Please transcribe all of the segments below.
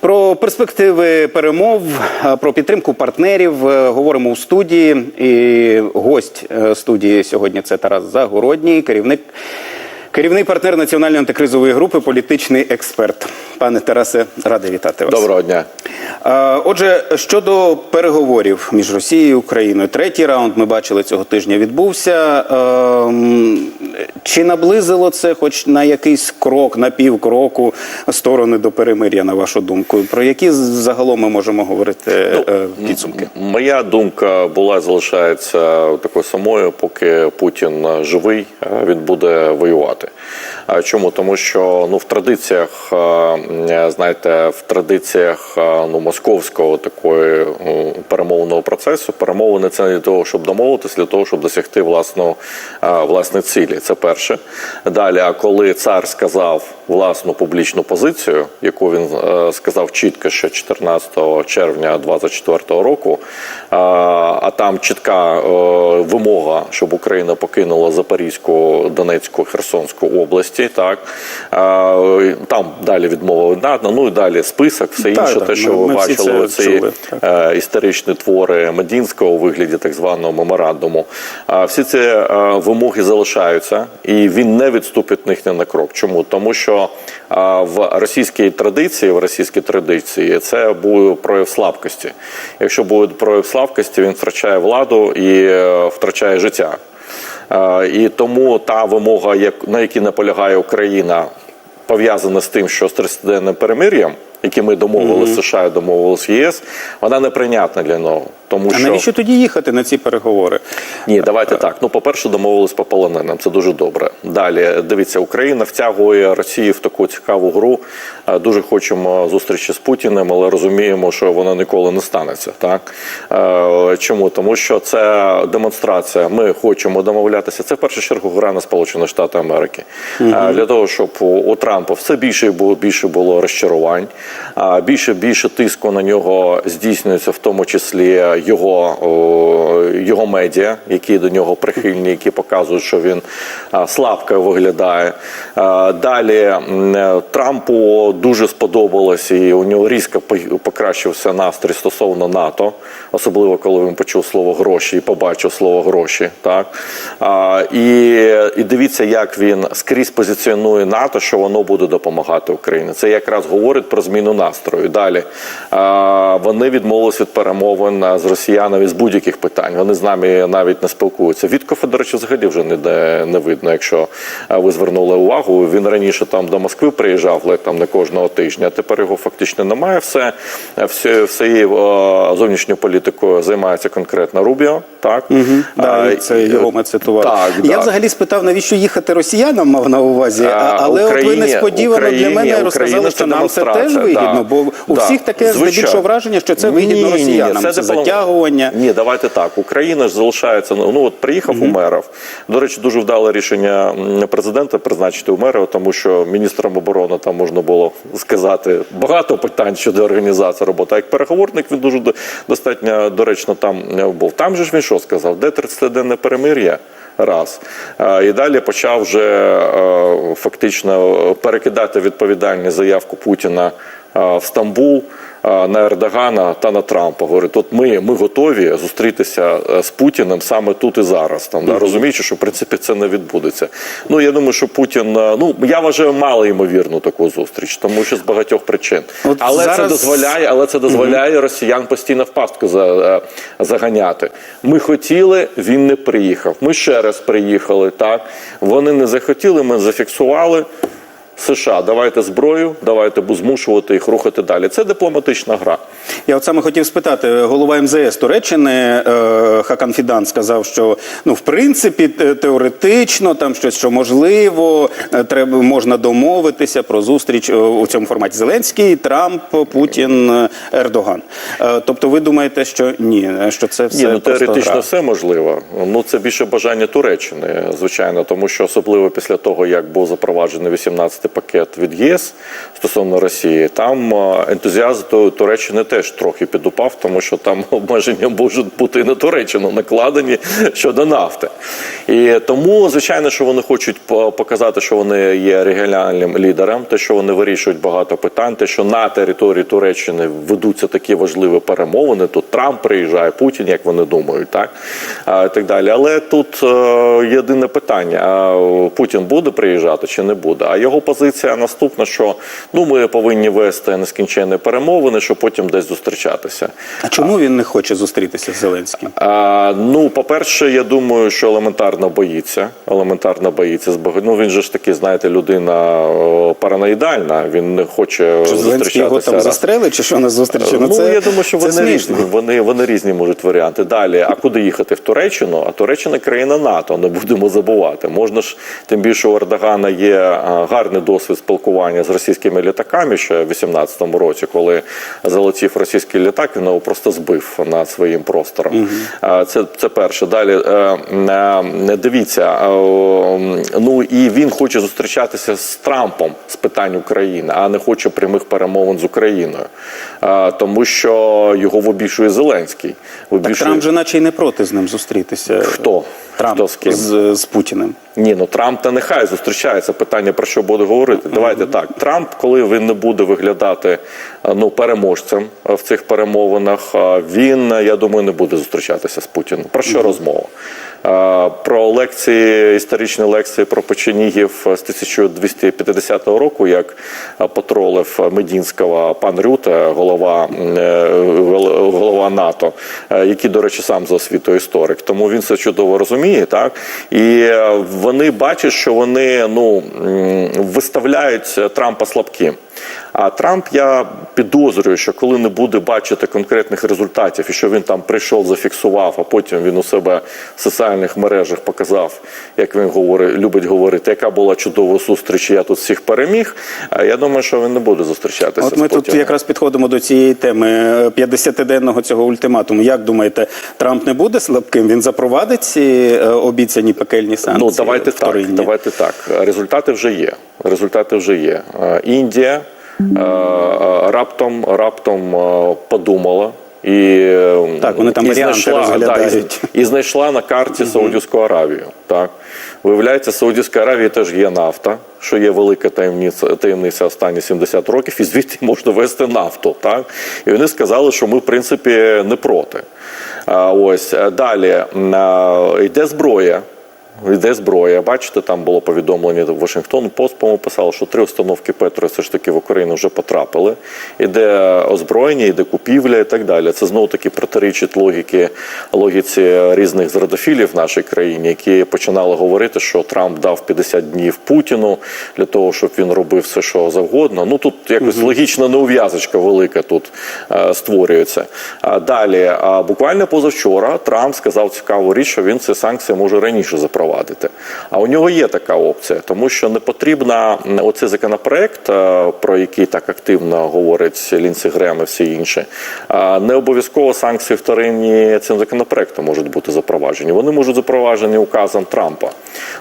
Про перспективи перемов, е, про підтримку партнерів е, говоримо у студії. І гость е, студії сьогодні це Тарас Загородній, керівник. Керівний партнер національної антикризової групи, політичний експерт. Пане Тарасе, радий вітати вас. Доброго дня. Е, Отже, щодо переговорів між Росією і Україною, третій раунд ми бачили цього тижня відбувся. Ем, Чи наблизило це, хоч на якийсь крок, на півкроку сторони до перемир'я, на вашу думку? Про які загалом ми можемо говорити е, підсумки? Моя думка була залишається такою самою, поки Путін живий, е, він буде воювати. Чому? Тому що ну в традиціях, е, знаєте, в традиціях е, ну московського такої перемовного процесу перемовини це не для того, щоб домовитися, для того, щоб досягти власного е, власної цілі. Це перше. Далі, а коли цар сказав власну публічну позицію, яку він е, сказав чітко ще 14 червня 24 року, е, а там чітка е, вимога, щоб Україна покинула Запорізьку, Донецьку, Херсонську області. Так там далі відмова надана, ну і далі список, все Так, інше, так, те, що ми- ви ми бачили, це ці так. історичні твори Медінського у вигляді так званого меморандуму. Всі ці вимоги залишаються, і він не відступить них ні на крок. Чому? Тому що в російській традиції, в російській традиції, це буде прояв слабкості. Якщо буде прояв слабкості, він втрачає владу і е, втрачає життя. І тому та вимога, на якій наполягає Україна, пов'язана з тим, що з 30-денним перемир'ям, яке ми домовилися з США, і домовилися з ЄС, вона неприйнятна для нього. Тому А що навіщо тоді їхати на ці переговори? ні, давайте так. Ну, по-перше, домовились по полоненим. Це дуже добре. Далі дивіться, Україна втягує Росію в таку цікаву гру. Дуже хочемо зустрічі з Путіним, але розуміємо, що вона ніколи не станеться. Так чому? Тому що це демонстрація. Ми хочемо домовлятися. Це в першу чергу гра на Сполучені Штати Америки Е, для того, щоб у Трампа все більше і було більше було розчарувань, більше більше тиску на нього здійснюється, в тому числі його, його медіа, які до нього прихильні, які показують, що він слабко виглядає. Далі е, Трампу дуже сподобалось, і у нього різко покращився настрій стосовно НАТО, особливо коли він почув слово гроші і побачив слово гроші. Так і, і дивіться, як він скрізь позиціонує НАТО, що воно буде допомагати Україні. Це якраз говорить про зміну настрою. Далі вони відмовились від перемовин з росіянами з будь-яких питань. Вони з нами навіть не спілкуються. Віткофа, до речі, взагалі вже ніде не видно. Якщо ви звернули увагу, він раніше там до Москви приїжджав, але там не кожного тижня. Тепер його фактично немає. Все всією зовнішньою політикою займається конкретно Рубіо. Так Да, А, і це його ми цитували. Так, Я да. взагалі спитав, навіщо їхати росіянам, мав на увазі, а, але от ви Україні- несподівано для Україні- мене розказали, що нам це теж вигідно, да. бо у Да. всіх таке здебільшого враження, що це вигідно ні, ні, росіянам. Це, диплом- затягування. Ні, давайте так. Україна ж залишається. Ну ну, от приїхав Умеров. До речі, дуже вдале рішення президента призначити Умерова, тому що міністром оборони там можна було сказати багато питань щодо організації роботи. А як переговорник він дуже достатньо доречно там е, був. Там же ж він що сказав? Де 30-денне перемир'я? Раз і далі почав вже е, фактично перекидати відповідальність заявку Путіна е, в Стамбул на Ердогана та на Трампа. Говорить, от ми, ми готові зустрітися е, з Путіним саме тут і зараз. Там да, розуміючи, що в принципі це не відбудеться. Ну я думаю, що Путін е, ну я вважаю мало ймовірну таку зустріч, тому що з багатьох причин. От але це дозволяє, але це дозволяє росіян постійно в пастку за, е, заганяти. Ми хотіли, він не приїхав. Ми ще раз приїхали. Так вони не захотіли, ми зафіксували. США, давайте зброю, давайте змушувати їх рухати далі. Це дипломатична гра. Я от саме хотів спитати, голова МЗС Туреччини е, Хакан Фідан сказав, що ну в принципі теоретично там щось що можливо, е, треба можна домовитися про зустріч е, у цьому форматі Зеленський, Трамп, Путін, е, Ердоган. Е, тобто, ви думаєте, що ні, що це все Ні, ну теоретично гра? все можливо. Ну це більше бажання Туреччини, звичайно, тому що особливо після того, як був запроваджений 18 пакет від ЄС стосовно Росії, там е, ентузіазм Ту- Туреччини теж трохи підупав, тому що там обмеження можуть бути і на Туреччину накладені щодо нафти. І тому, звичайно, що вони хочуть показати, що вони є регіональним лідером, те, що вони вирішують багато питань, те, що на території Туреччини ведуться такі важливі перемовини. Тут Трамп приїжджає, Путін, як вони думають, так і так далі. Але тут е, єдине питання: Путін буде приїжджати чи не буде? А його позиція наступна: що ну ми повинні вести нескінченні перемовини, щоб потім десь зустрічатися. А чому він не хоче зустрітися з Зеленським? А, ну, по-перше, я думаю, що елементарно боїться. Елементарно боїться. Ну він же ж таки, знаєте, людина параноїдальна. Він не хоче Що Зеленський його там застрелить, чи що на зустрічі? Ну, я думаю, що це вони різні. Вони, вони різні можуть варіанти. Далі, а куди їхати? В Туреччину? А Туреччина країна НАТО, не будемо забувати. Можна ж, тим більше у Ердогана є гарний досвід спілкування з російськими літаками ще в 18-му році, коли залетів російський літак, він його просто збив над своїм простором. А, Це, це перше. Далі е, е, дивіться, е, ну і він хоче зустрічатися з Трампом з питань України, а не хоче прямих перемовин з Україною, тому що його вибішує Зеленський. Так Трамп же наче й не проти з ним зустрітися. Хто? Трамп з з, з Путіним. Ні, ну Трамп та нехай зустрічається. Питання про що буде говорити. Давайте так. Трамп, коли він не буде виглядати е, ну переможцем е, в цих перемовинах, він е, я думаю не буде зустрічатися з Путіним. Про що розмова? Е, Про лекції, історичні лекції про печенігів з 1250 року, як потролив Медінського пан Рюте, голова, е, голова НАТО, е, який, до речі, сам за освітою історик. Тому він це чудово розуміє, так і вони бачать, що вони ну виставляють Трампа слабким. А Трамп, я підозрюю, що коли не буде бачити конкретних результатів, і що він там прийшов, зафіксував, а потім він у себе в соціальних мережах показав, як він говорить, любить говорити, яка була чудова зустріч, я тут всіх переміг. а Я думаю, що він не буде зустрічатися. От з ми тут якраз підходимо до цієї теми е, 50-денного цього ультиматуму. Як думаєте, Трамп не буде слабким? Він запровадить ці е, обіцяні пекельні санкції? Ну давайте так. Давайте так. Результати вже є. Результати вже є. Е, Індія е, е, раптом раптом подумала. І, Так, вони там і знайшла, да, і, і знайшла на карті Саудівську Аравію. Так. Виявляється, Саудівська Аравія теж є нафта, що є велика таємниця, таємниця останні 70 років, і звідти можна вести нафту. Так? І вони сказали, що ми, в принципі, не проти. А, ось далі йде зброя. Йде зброя. Бачите, там було повідомлення Вашингтон Пост, по-моєму, що три установки Петро все ж таки в Україну вже потрапили. Іде озброєння, іде купівля і так далі. Це знову таки протирічить логіки, логіці різних зрадофілів в нашій країні, які починали говорити, що Трамп дав 50 днів Путіну для того, щоб він робив все, що завгодно. Ну тут якось логічна неув'язочка велика тут е, створюється. А далі, а буквально позавчора Трамп сказав цікаву річ, що він ці санкції може раніше запровадити. А у нього є така опція, тому що не потрібна оцей законопроект, е, про який так активно говорить Лінсі Грем і всі інші. е, Не обов'язково санкції вторинні цим законопроектом можуть бути запроваджені. Вони можуть запроваджені указом Трампа.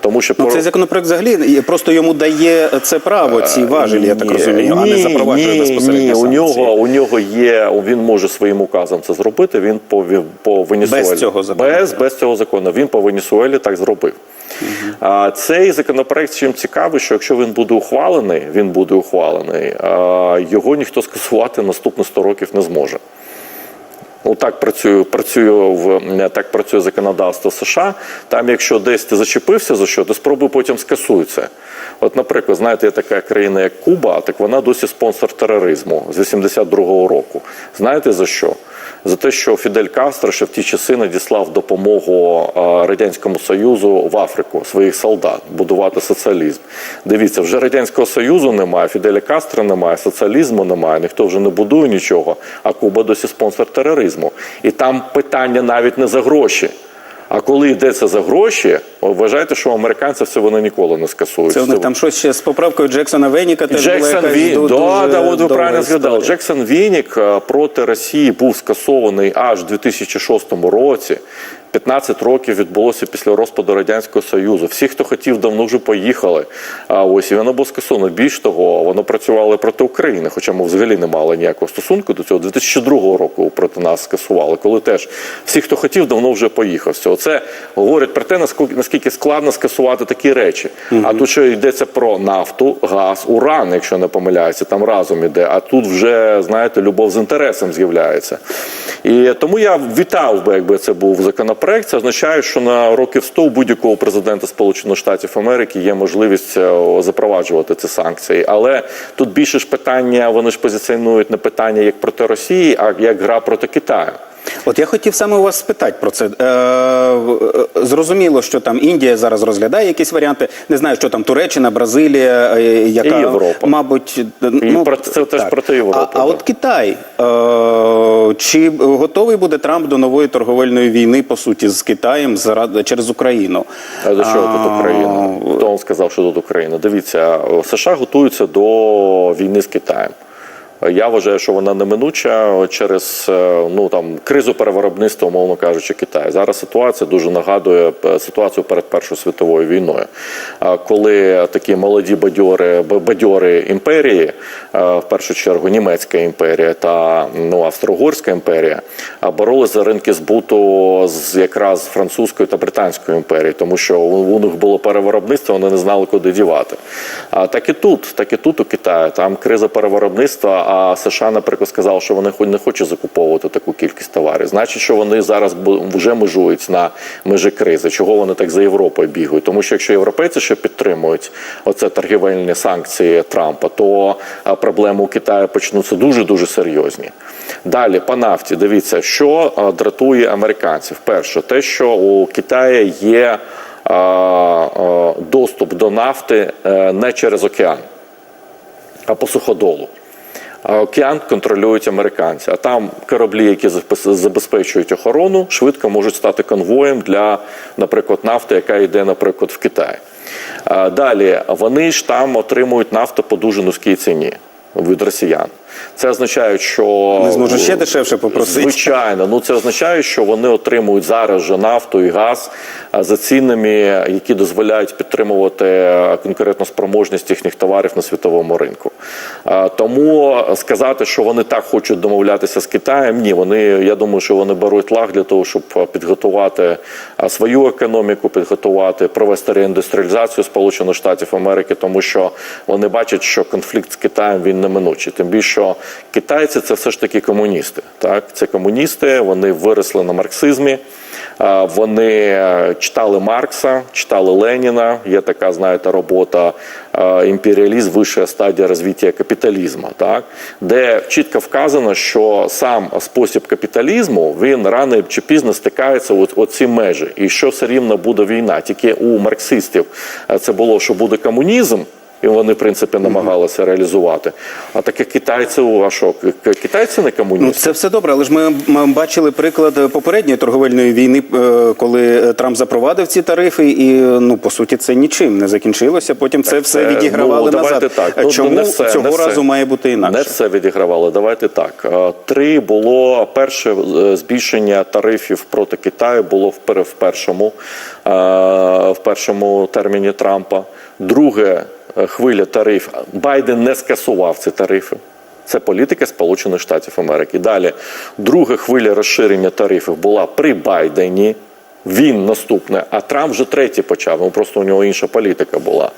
Тому що Ну, цей законопроект взагалі просто йому дає це право, ці важелі, я так Ні, розумію, а не запроваджує ні, безпосередньо Ні, у нього, у нього є, він може своїм указом це зробити. Він по, по Венесуелі. Без цього закону. Без, без цього закону. Він по Венесуелі так зробив. А, цей законопроект чим цікавий, що якщо він буде ухвалений, він буде ухвалений, його ніхто скасувати наступні 100 років не зможе. Ну, так працює, працює в так працює законодавство США. Там, якщо десь ти зачепився за що, то спробуй потім скасуй це. От, наприклад, знаєте, є така країна, як Куба, так вона досі спонсор тероризму з 82-го року. Знаєте за що? За те, що Фідель Кастро ще в ті часи надіслав допомогу радянському союзу в Африку своїх солдат будувати соціалізм. Дивіться, вже радянського союзу немає, Фіделя Кастро немає, соціалізму немає, ніхто вже не будує нічого. А Куба досі спонсор тероризму. І там питання навіть не за гроші. А коли йдеться за гроші, вважайте, що американці це вони ніколи не скасують. Це у них там щось ще з поправкою Джексона Веніка теж була Джексон якась Ві... ду- да, дуже да, от ви правильно згадали. Джексон Вінік е, проти Росії був скасований аж у 2006 році 15 років відбулося після розпаду радянського союзу. Всі, хто хотів, давно вже поїхали. А ось і воно було скасовано. Більш того, воно працювало проти України, хоча ми взагалі не мали ніякого стосунку до цього. 2002 року проти нас скасували, коли теж всі, хто хотів, давно вже поїхав. з цього. Це говорить про те, наскільки складно скасувати такі речі. А тут ще йдеться про нафту, газ, уран, якщо не помиляюся, там разом іде. А тут вже знаєте, любов з інтересом з'являється. І тому я вітав би, якби це був законопроект. Це означає, що на років 100 у будь-якого президента Сполучених Штатів Америки є можливість е, запроваджувати ці санкції. Але тут більше ж питання, вони ж позиціонують не питання як проти Росії, а як гра проти Китаю. От я хотів саме у вас спитати про це. Е, е, зрозуміло, що там Індія зараз розглядає якісь варіанти. Не знаю, що там Туреччина, Бразилія, е, яка І Європа. мабуть, І проти- це теж проти Європи, А, а от Китай е, чи готовий буде Трамп до нової торговельної війни по суті з Китаєм через Україну? А до чого тут Україна? Хто сказав, що тут Україна? Дивіться, США готуються до війни з Китаєм. Я вважаю, що вона неминуча через е, ну там кризу перевиробництва, умовно кажучи, Китаю. Зараз ситуація дуже нагадує е, ситуацію перед Першою світовою війною, коли такі молоді бадьори, бадьори імперії, е, в першу чергу німецька імперія та ну Австро-Угорська імперія, боролися за ринки збуту з якраз французькою та британською імперією, тому що у них було перевиробництво, вони не знали, куди дівати. А так і тут, так і тут у Китаї. Там криза перевиробництва. А США, наприклад, сказали, що вони хо- не хочуть закуповувати таку кількість товарів. Значить, що вони зараз вже межують на межі кризи. Чого вони так за Європою бігають? Тому що якщо європейці ще підтримують оце торгівельні санкції Трампа, то проблеми у Китаї почнуться дуже дуже серйозні. Далі по нафті, дивіться, що дратує американців. Перше, те, що у Китаї є доступ до нафти е, не через океан, а по суходолу. А океан контролюють американці. А там кораблі, які забезпечують охорону, швидко можуть стати конвоєм для, наприклад, нафти, яка йде, наприклад, в Китай. Далі вони ж там отримують нафту по дуже низькій ціні від росіян. Це означає, що Не зможуть ще дешевше попросити? Звичайно, ну це означає, що вони отримують зараз же нафту і газ за цінами, які дозволяють підтримувати е, конкурентну спроможність їхніх товарів на світовому ринку. Тому сказати, що вони так хочуть домовлятися з Китаєм, ні, вони я думаю, що вони беруть лаг для того, щоб е, підготувати свою економіку, підготувати, провести реіндустріалізацію Сполучених Штатів Америки, тому що вони бачать, що конфлікт з Китаєм він неминучий. Тим більше, що китайці це все ж таки комуністи. Так, це комуністи, вони виросли на марксизмі. Вони е, читали Маркса, читали Леніна. Є така, знаєте, робота е, імперіалізм, вища стадія розвиття капіталізму, так де чітко вказано, що сам спосіб капіталізму він рано чи пізно стикається от, от ці межі, і що все рівно буде війна. Тільки у марксистів е, це було, що буде комунізм. І вони, в принципі, намагалися реалізувати. А таке китайці, а що, китайці не комуністи? Ну, це все добре, але ж ми, ми бачили приклад попередньої торговельної війни, е, коли Трамп запровадив ці тарифи, і ну по суті це нічим не закінчилося. Потім це все Це, відігравали ну, назад. так. Ну, Чому не все, цього не все. разу має бути інакше? Не все відігравали. Давайте так. Е, Три було перше е, збільшення тарифів проти Китаю було в першому, е, в першому терміні Трампа. Друге е, хвиля тариф. Байден не скасував ці тарифи. Це політика Сполучених Штатів Америки. Далі, друга хвиля розширення тарифів була при Байдені. Він наступне, а Трамп вже третій почав. Ну просто у нього інша політика була.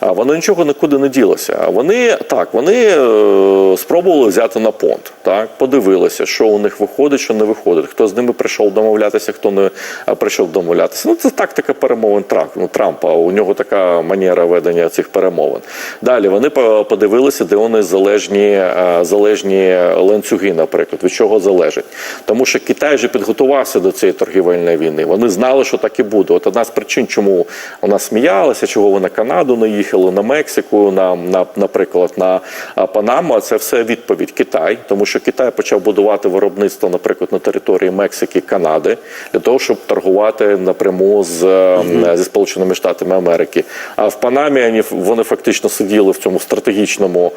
А воно нічого нікуди не ділося. Вони так, вони е, спробували взяти на понт. Так, подивилися, що у них виходить, що не виходить. Хто з ними прийшов домовлятися, хто не прийшов домовлятися. Ну це тактика перемовин Трамп- ну, Трампа. У нього така манера ведення цих перемовин. Далі вони по- подивилися, де вони залежні, е, залежні ланцюги, наприклад, від чого залежить. Тому що Китай вже підготувався до цієї торгівельної війни. Вони знали, що так і буде. От одна з причин, чому вона сміялася, чого ви на Канаду не їхали, на Мексику, на, на наприклад, на Панаму. А Це все відповідь Китай, тому що Китай почав будувати виробництво, наприклад, на території Мексики, Канади, для того, щоб торгувати напряму з е, зі Сполученими Штатами Америки. А в Панамі вони, фактично сиділи в цьому стратегічному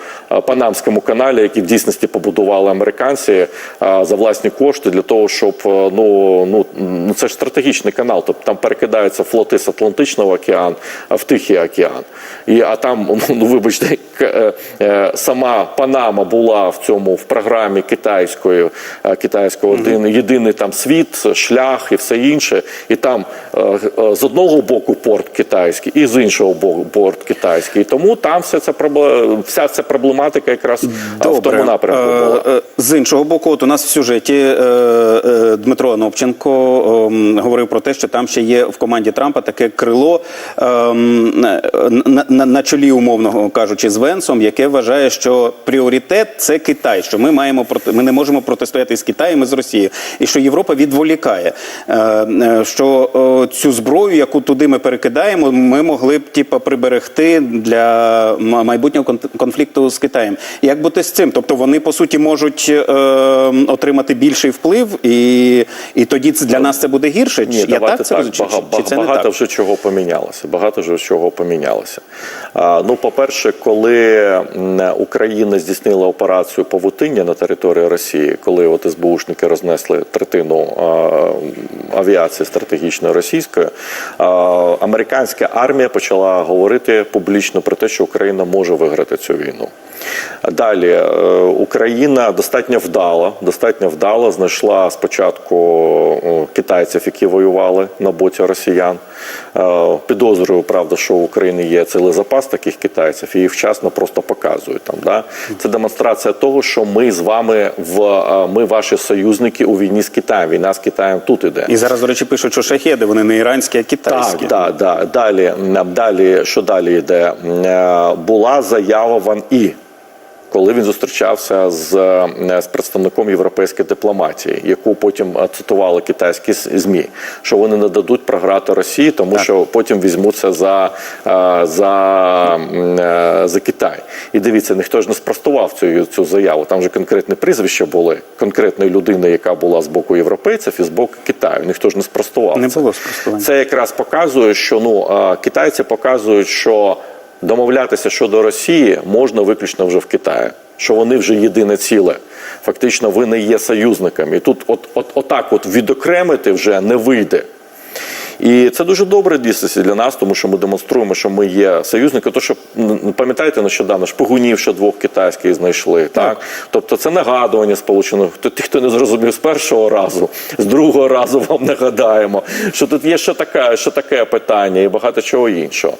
панамському каналі, який в дійсності побудували американці за власні кошти для того, щоб е, ну, ну, ну це ж стратегічний Атлантичний канал, тобто там перекидаються флоти з Атлантичного океану в Тихий океан. І, а там, ну вибачте, е, е, сама Панама була в цьому в програмі китайської, е, китайського один єдиний там світ, шлях і все інше. І там з одного боку порт китайський, і з іншого боку порт китайський. І тому там вся ця проблема, вся ця проблематика якраз е, в тому напрямку була. З іншого боку, от у нас в сюжеті Дмитро Анопченко ем, говорив про те, що там ще є в команді Трампа таке крило ем, на, на, на чолі, умовно кажучи, з Венсом, яке вважає, що пріоритет це Китай, що ми маємо ми не можемо протистояти з Китаєм і з Росією, і що Європа відволікає. Е, е, Що е, цю зброю, яку туди ми перекидаємо, ми могли б типа приберегти для майбутнього кон- конфлікту з Китаєм. Як бути з цим? Тобто вони по суті можуть е, отримати більший вплив, і, і тоді це для нас це буде гірше? Ні, Я давайте так так. розумію? Бага- Чи- чи це не багато так? вже чого помінялося. Багато вже чого помінялося. А, ну, по-перше, коли Україна здійснила операцію павутиння на території Росії, коли от СБУшники рознесли третину а, авіації стратегічної російської, а, американська армія почала говорити публічно про те, що Україна може виграти цю війну. Далі е, Україна достатньо вдало, достатньо вдало знайшла спочатку китайців, які воювали на боці росіян. Е, Підозрюю, правда, що в Україні є цілий запас таких китайців, і їх вчасно просто показують там. Да? Це демонстрація того, що ми з вами в е, ми ваші союзники у війні з Китаєм. Війна з Китаєм тут іде. І зараз, до речі, пишуть, що шахеди вони не іранські, а китайські. Так, да, да. Далі, далі, що далі йде? Е, Була заява Ван І. Коли він зустрічався з, е, з представником європейської дипломатії, яку потім е, цитували китайські змі, що вони не дадуть програти Росії, тому Так. що потім візьмуться за, е, за, за Китай. І дивіться, ніхто ж не спростував цю, цю заяву. Там же конкретні прізвища були конкретної людини, яка була з боку європейців і з боку Китаю. Ніхто ж не спростував. Не це. було спростування. Це якраз показує, що ну китайці показують, що домовлятися щодо Росії можна виключно вже в Китаї, що вони вже єдине ціле. Фактично, ви не є союзниками. І тут, от, от, отак, от відокремити вже не вийде. І це дуже добре дійсно для нас, тому що ми демонструємо, що ми є союзники. То що пам'ятаєте, нещодавно шпигунів ще двох китайських знайшли. Так, тобто це нагадування сполучених. Ті, хто не зрозумів з першого разу, з другого разу вам нагадаємо, що тут є ще таке, ще таке питання і багато чого іншого.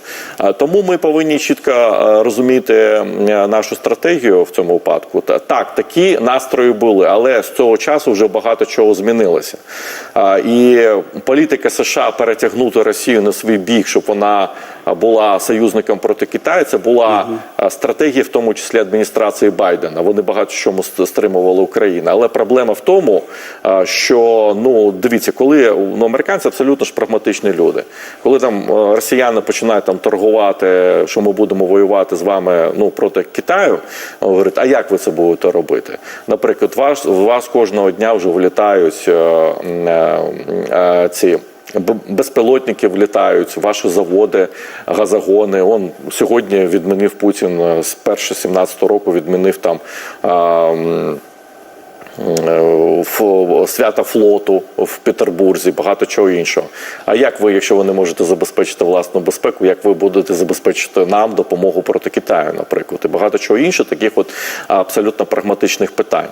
Тому ми повинні чітко е, розуміти нашу стратегію в цьому випадку. Так, такі настрої були, але з цього часу вже багато чого змінилося. І політика США перетягнути Росію на свій бік, щоб вона була союзником проти Китаю, це була а, стратегія, в тому числі адміністрації Байдена. Вони багато чому стримували Україну. Але проблема в тому, що ну дивіться, коли ну, американці абсолютно ж прагматичні люди, коли там росіяни починають там торгувати, що ми будемо воювати з вами ну проти Китаю, говорить, а як ви це будете робити? Наприклад, вас вас кожного дня вже вилітають е, ці. Безпілотники влітають, ваші заводи, газогони. Он сьогодні відмінив Путін е, з 1 року відмінив там. Е, свята флоту в Петербурзі, багато чого іншого. А як ви, якщо ви не можете забезпечити власну безпеку, як ви будете забезпечити нам допомогу проти Китаю, наприклад, і багато чого іншого, таких от абсолютно прагматичних питань.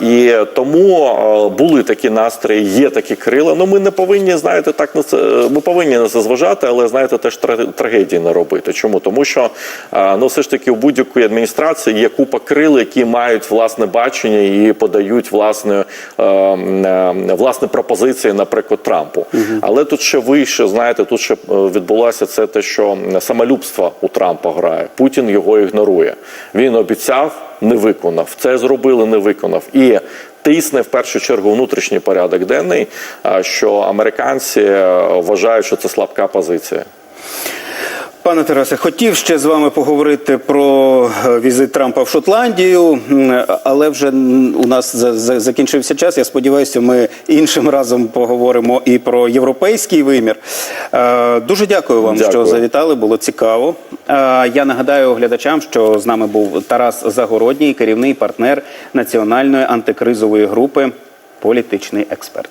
І тому були такі настрої, є такі крила. Ну ми не повинні, знаєте, так на це ми повинні на це зважати, але знаєте, теж трагедії не робити. Чому? Тому що ну все ж таки у будь-якої адміністрації є купа крил, які мають власне бачення і подають власне, е, е, власне пропозиції, наприклад, Трампу. Але тут ще вище, знаєте, тут ще е, відбулося це те, що самолюбство у Трампа грає. Путін його ігнорує. Він обіцяв, не виконав. Це зробили, не виконав. І Тисне в першу чергу внутрішній порядок денний, що американці е, вважають, що це слабка позиція. Пане Тарасе, хотів ще з вами поговорити про е, візит Трампа в Шотландію, але вже у нас за- за- закінчився час. Я сподіваюся, ми іншим разом поговоримо і про європейський вимір. Е, Дуже дякую вам, Дякую. що завітали. Було цікаво. Е, Я нагадаю глядачам, що з нами був Тарас Загородній, керівний партнер національної антикризової групи, політичний експерт.